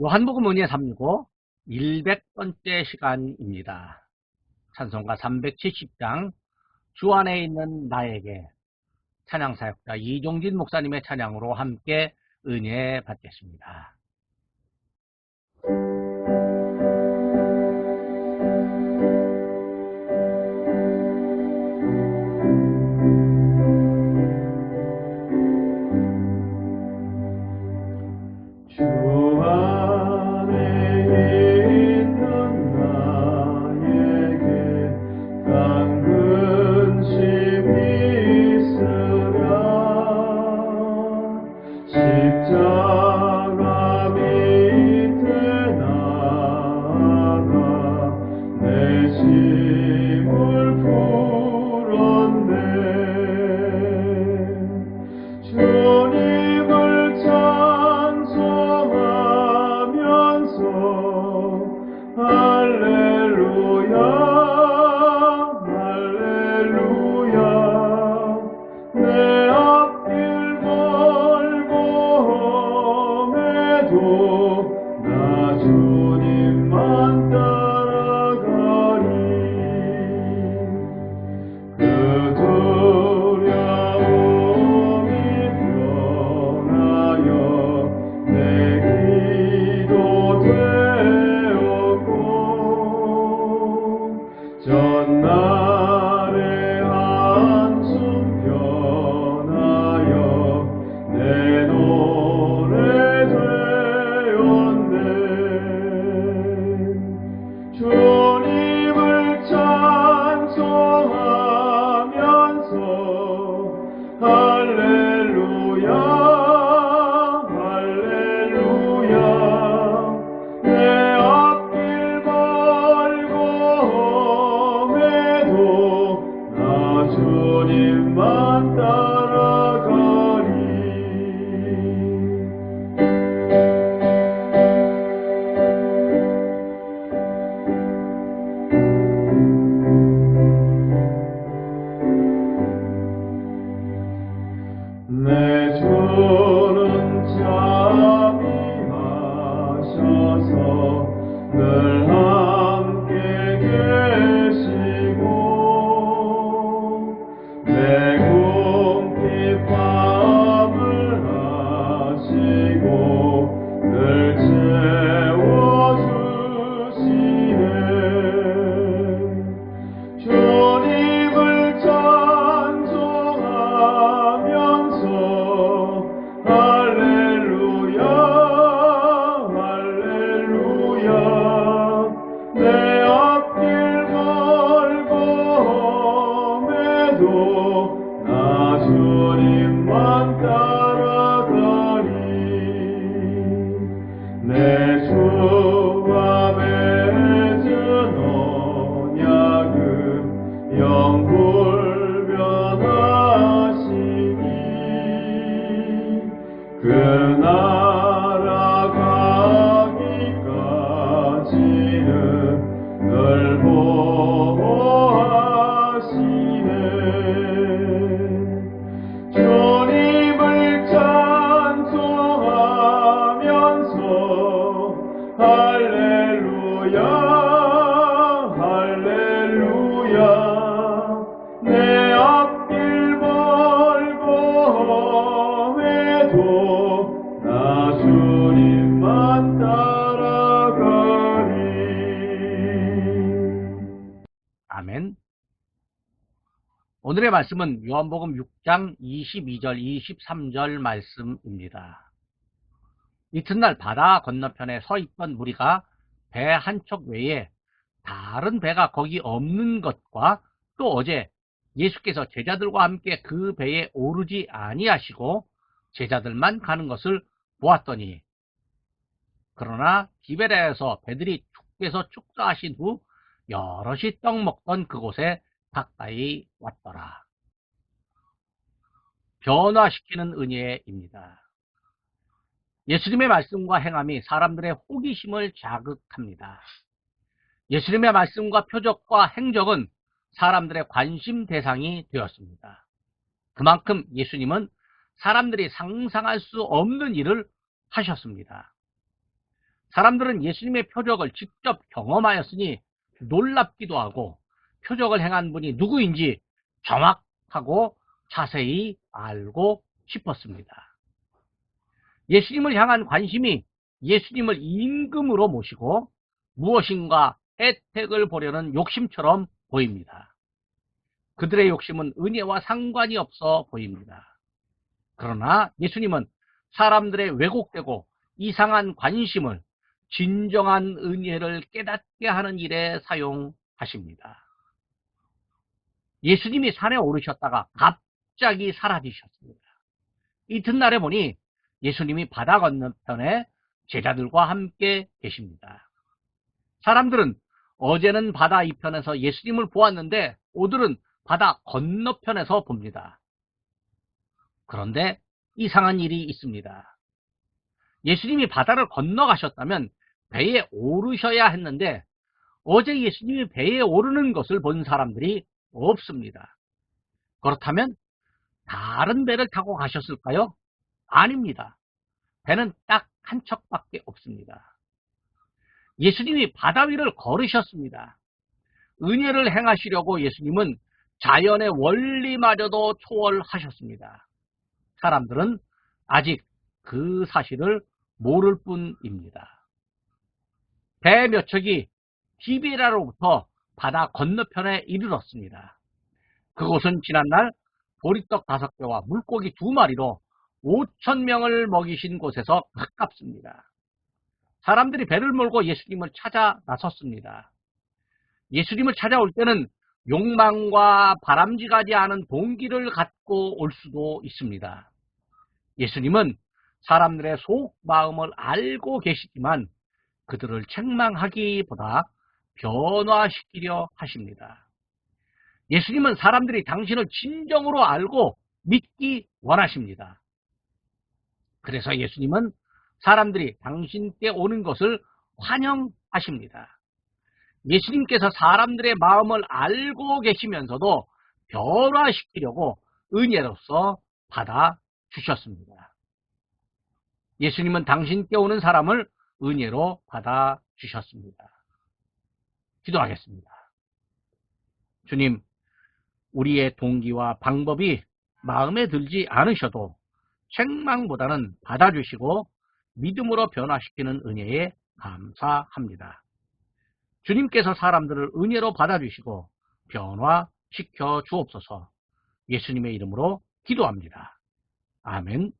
요한복음 은혜 365 100번째 시간입니다. 찬송가 370장 주 안에 있는 나에게 찬양사역자 이종진 목사님의 찬양으로 함께 은혜 받겠습니다. 주 십 험 하 오늘의 말씀은 요한복음 6장 22절, 23절 말씀입니다. 이튿날 바다 건너편에 서 있던 무리가 배 한척 외에 다른 배가 거기 없는 것과 또 어제 예수께서 제자들과 함께 그 배에 오르지 아니하시고 제자들만 가는 것을 보았더니 그러나 기베레에서 배들이 축배서 축사하신 후 여럿이 떡 먹던 그곳에 가까이 왔더라. 변화시키는 은혜입니다. 예수님의 말씀과 행함이 사람들의 호기심을 자극합니다. 예수님의 말씀과 표적과 행적은 사람들의 관심 대상이 되었습니다. 그만큼 예수님은 사람들이 상상할 수 없는 일을 하셨습니다. 사람들은 예수님의 표적을 직접 경험하였으니 놀랍기도 하고 표적을 행한 분이 누구인지 정확하고 자세히 알고 싶었습니다. 예수님을 향한 관심이 예수님을 임금으로 모시고 무엇인가 혜택을 보려는 욕심처럼 보입니다. 그들의 욕심은 은혜와 상관이 없어 보입니다. 그러나 예수님은 사람들의 왜곡되고 이상한 관심을 진정한 은혜를 깨닫게 하는 일에 사용하십니다. 예수님이 산에 오르셨다가 갑자기 사라지셨습니다. 이튿날에 보니 예수님이 바다 건너편에 제자들과 함께 계십니다. 사람들은 어제는 바다 이편에서 예수님을 보았는데 오늘은 바다 건너편에서 봅니다. 그런데 이상한 일이 있습니다. 예수님이 바다를 건너가셨다면 배에 오르셔야 했는데 어제 예수님이 배에 오르는 것을 본 사람들이 없습니다. 그렇다면 다른 배를 타고 가셨을까요? 아닙니다. 배는 딱 한 척밖에 없습니다. 예수님이 바다 위를 걸으셨습니다. 은혜를 행하시려고 예수님은 자연의 원리마저도 초월하셨습니다. 사람들은 아직 그 사실을 모를 뿐입니다. 배 몇 척이 디베라로부터 바다 건너편에 이르렀습니다. 그곳은 지난날 보리떡 다섯 개와 물고기 두 마리로 5천 명을 먹이신 곳에서 가깝습니다. 사람들이 배를 몰고 예수님을 찾아 나섰습니다. 예수님을 찾아올 때는 욕망과 바람직하지 않은 동기를 갖고 올 수도 있습니다. 예수님은 사람들의 속 마음을 알고 계시지만 그들을 책망하기보다 변화시키려 하십니다. 예수님은 사람들이 당신을 진정으로 알고 믿기 원하십니다. 그래서 예수님은 사람들이 당신께 오는 것을 환영하십니다. 예수님께서 사람들의 마음을 알고 계시면서도 변화시키려고 은혜로서 받아 주셨습니다. 예수님은 당신께 오는 사람을 은혜로 받아 주셨습니다. 기도하겠습니다. 주님, 우리의 동기와 방법이 마음에 들지 않으셔도 책망보다는 받아주시고 믿음으로 변화시키는 은혜에 감사합니다. 주님께서 사람들을 은혜로 받아주시고 변화시켜 주옵소서 예수님의 이름으로 기도합니다. 아멘.